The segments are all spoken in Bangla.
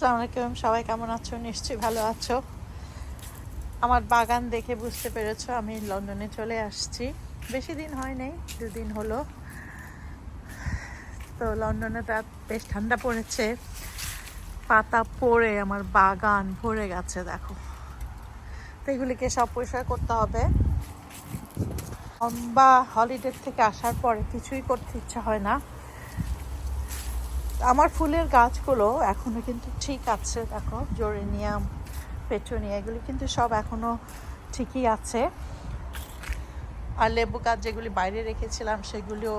আসসালামু সবাই কেমন আছো? নিশ্চয়ই ভালো আছো। আমার বাগান দেখে বুঝতে পেরেছ, আমি লন্ডনে চলে আসছি। বেশি দিন হয় নাই, দুদিন হলো। তো লন্ডনে তো বেশ ঠান্ডা পড়েছে। পাতা পড়ে, আমার বাগান ভরে গেছে, দেখো। তো এগুলিকে সব পরিষ্কার করতে হবে। লম্বা হলিডে থেকে আসার পরে কিছুই করতে ইচ্ছা হয় না। আমার ফুলের গাছগুলো এখনও কিন্তু ঠিক আছে, দেখো, জোরেনিয়াম, পেট্রোনিয়া, এগুলি কিন্তু সব এখনও ঠিকই আছে। আর লেবু গাছ যেগুলি বাইরে রেখেছিলাম, সেগুলিও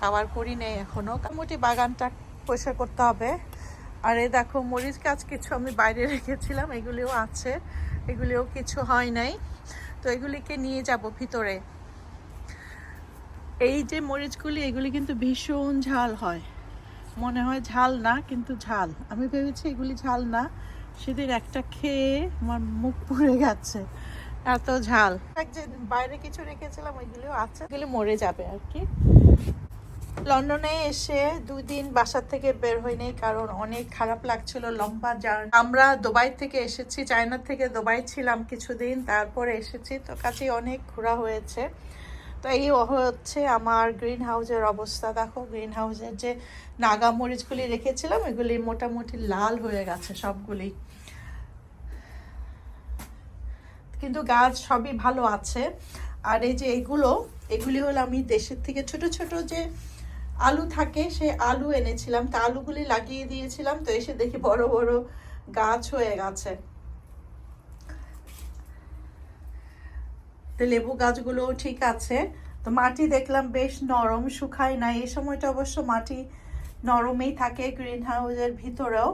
কাভার করি নেই এখনও। মোটামুটি বাগানটা পরিষ্কার করতে হবে। আর এই দেখো, মরিচ গাছ কিছু আমি বাইরে রেখেছিলাম, এগুলিও আছে, এগুলিও কিছু হয় নাই। তো এগুলিকে নিয়ে যাব ভিতরে। এই যে মরিচগুলি, এগুলি কিন্তু ভীষণ ঝাল হয়। মনে হয় ঝাল না, কিন্তু ঝাল। আমি ভেবেছি এগুলি ঝাল না। সেদিন একটা খেয়ে আমার মুখ পুড়ে গেছে। এত ঝাল। যে বাইরে কিছু রেখেছিলাম, ওইগুলিও আছে। এগুলি মরে যাবে আর কি। লন্ডনে এসে দুই দিন বাসার থেকে বের হয়নি কারণ অনেক খারাপ লাগছিল লম্বা জার্নি। আমরা দুবাই থেকে এসেছি চায়না থেকে দুবাই ছিলাম কিছুদিন, তারপরে এসেছি। তো কাছে অনেক ঘোরা হয়েছে। তো এই হচ্ছে আমার গ্রিন হাউসের অবস্থা। দেখো গ্রিন হাউসের যে নাগা মরিচগুলি রেখেছিলাম, এগুলি মোটামুটি লাল হয়ে গেছে সবগুলি। কিন্তু গাছ সবই ভালো আছে। আর এই যে এগুলো, এগুলি হলো আমি দেশের থেকে ছোট ছোট যে আলু থাকে, সেই আলু এনেছিলাম। তা আলুগুলি লাগিয়ে দিয়েছিলাম, তো এসে দেখি বড় বড় গাছ হয়ে গেছে। তো লেবু গাছগুলো ঠিক আছে। তো মাটি দেখলাম বেশ নরম, শুকায় না এই সময়টা অবশ্য মাটি নরমেই থাকে গ্রিন হাউসের ভিতরেও।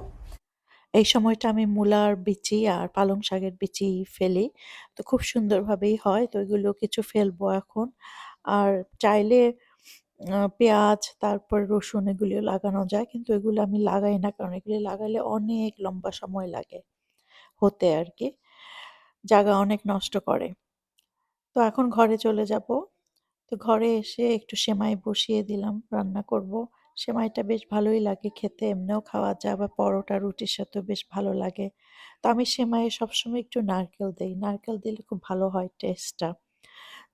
এই সময়টা আমি মূলার বিচি আর পালং শাকের বিচি ফেলি। তো খুব সুন্দরভাবেই হয়, তো এগুলো কিছু ফেলব এখন। আর চাইলে পেঁয়াজ, তারপর রসুন এগুলিও লাগানো যায়, কিন্তু এগুলো আমি লাগাই না, কারণ এগুলি লাগালে অনেক লম্বা সময় লাগে, হতে আর কি। জায়গা অনেক নষ্ট করে। তো এখন ঘরে চলে যাব। তো ঘরে এসে একটু সেমাই বসিয়ে দিলাম, রান্না করব। সেমাইটা বেশ ভালোই লাগে খেতে, এমনিও খাওয়া যায় বা পরোটা, রুটির সাথেও বেশ ভালো লাগে। তো আমি সেমাইয়ে সবসময় একটু নারকেল দিই। নারকেল দিলে খুব ভালো হয় টেস্টটা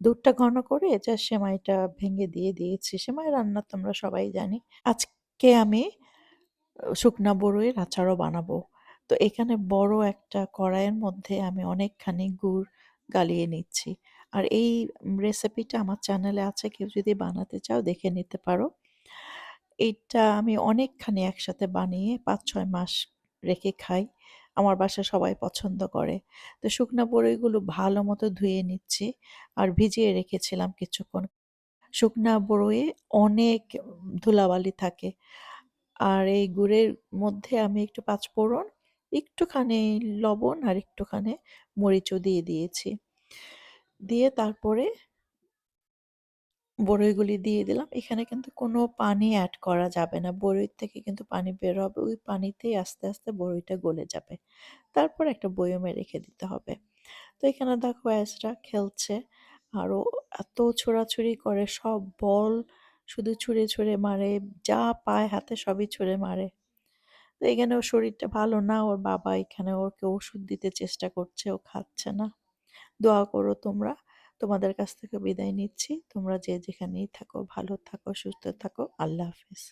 দুধটা ঘন করে যা সেমাইটা ভেঙে দিয়ে দিয়েছি। সেমাই রান্না তোমরা সবাই জানি। আজকে আমি শুকনা বড়ইয়ের আচারও বানাবো। তো এখানে বড় একটা কড়াইয়ের মধ্যে আমি অনেকখানি গুড় গালিয়ে নিচ্ছি। আর এই রেসিপিটা আমার চ্যানেলে আছে, কেউ যদি বানাতে চাও দেখে নিতে পারো। এইটা আমি অনেকখানি একসাথে বানিয়ে পাঁচ ছয় মাস রেখে খাই। আমার বাসা সবাই পছন্দ করে। তো শুকনা বড়ইগুলো ভালো মতো ধুয়ে নিচ্ছি আর ভিজিয়ে রেখেছিলাম কিছুক্ষণ। শুকনা বড়ইয়ে অনেক ধুলাবালি থাকে। আর এই গুড়ের মধ্যে আমি একটু পাঁচফোড়ন, একটুখানি লবণ আর একটুখানি মরিচও দিয়ে দিয়েছি। দিয়ে তারপরে বড়ইগুলি দিয়ে দিলাম। এখানে কিন্তু কোনো পানি অ্যাড করা যাবে না। বড়ইর থেকে কিন্তু পানি বের হবে। ওই পানিতেই আস্তে আস্তে বড়ইটা গলে যাবে। তারপর একটা বয়মে রেখে দিতে হবে। তো এখানে দেখো অ্যাসরা খেলছে। আরও এত ছোড়াছুড়ি করে, সব বল শুধু ছুঁড়ে ছুঁড়ে মারে। যা পায় হাতে সবই ছুঁড়ে মারে। তো এখানে ওর শরীরটা ভালো না। ওর বাবা এখানে ওকে ওষুধ দিতে চেষ্টা করছে। ও খাচ্ছে না। দোয়া করো তোমরা। তোমাদের কাছ থেকে বিদায় নিচ্ছি। তোমরা যে যেখানেই থাকো, ভালো থাকো, সুস্থ থাকো। আল্লাহ হাফিজ।